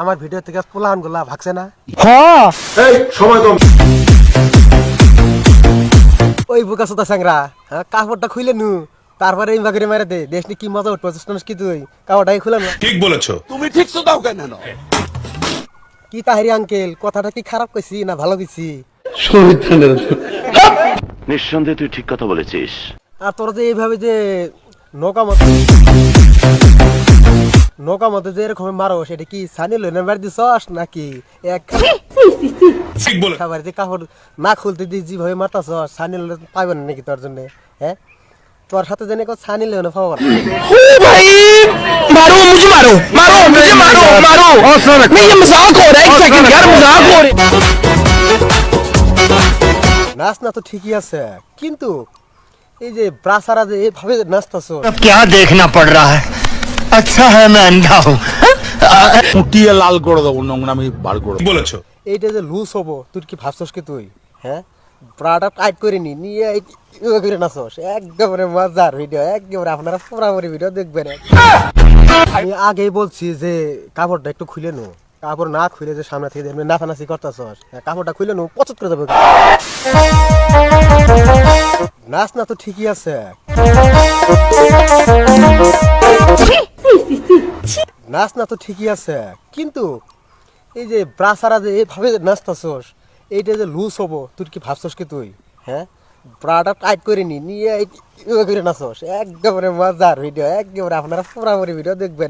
আমার ভিডিও থেকে পোলানগুলা ভাগছে না। সময় কম। ওই বুকা সুতা স্যাংরা হ্যাঁ কাপড়টা খুলে নু তারপরে এই বাগরে মেরে দে দেশ কি মজা উঠবো চেষ্টা কি তুই? কাপড়টাই খুলে নু। ঠিক বলেছ। তুমি ঠিক সোতাও কেন কি তাহারি আঙ্কেল কথাটা কি খারাপ কইছি না ভালো কইছি? নিঃসন্দেহে তুই ঠিক কথা বলেছিস। আর তোরা যে এইভাবে যে নৌকা মত নৌকা মতো যে এরকম মারো সেটা কি সানি লইনে মার দিছস নাকি এক ঠিক বলে খাবার যে কাপড় না খুলতে দিয়ে যেভাবে মারতাছ সানি লইলে পাইবে না নাকি তোর জন্য হ্যাঁ তোর সাথে জেনে কেউ সানি লইনে পাবো না भाई मारो मुझे मारो मारो मुझे मारो मारो नहीं ये मजाक हो रहा है एक सेकंड यार मजाक हो रहा है নাচ না তো ঠিকই আছে কিন্তু এই যে ব্রাসারা যে এইভাবে নাচতাছ अब क्या देखना पड़ रहा है আচ্ছা হ্যাঁ ম্যান দাও। ফুটিয়ে লাল করে দেবো বার করে এইটা যে লুজ হব তুই কি ভাবছস কি তুই? হ্যাঁ? টাইট করে নি নিয়ে করে মজার ভিডিও আপনারা পুরাপুরি ভিডিও দেখবেন। আমি আগেই বলছি যে কাপড়টা একটু খুলে নো। কাপড় না খুলে যে সামনে থেকে দেখবে নাচানাচি করতেছস। হ্যাঁ, কাপড়টা খুলে নো পচত করে দেবে। নাচ না তো ঠিকই আছে। নাচ না তো ঠিকই আছে কিন্তু এই যে ব্রাসারা যে এইভাবে নাচতাছস এইটা যে লুজ হব তুই কি ভাবছস কি তুই হ্যাঁ ব্রাটা টাইট করে নি নিয়ে ইয়ে করে নাচস একেবারে মজার ভিডিও একেবারে আপনারা পুরাপুরি ভিডিও দেখবেন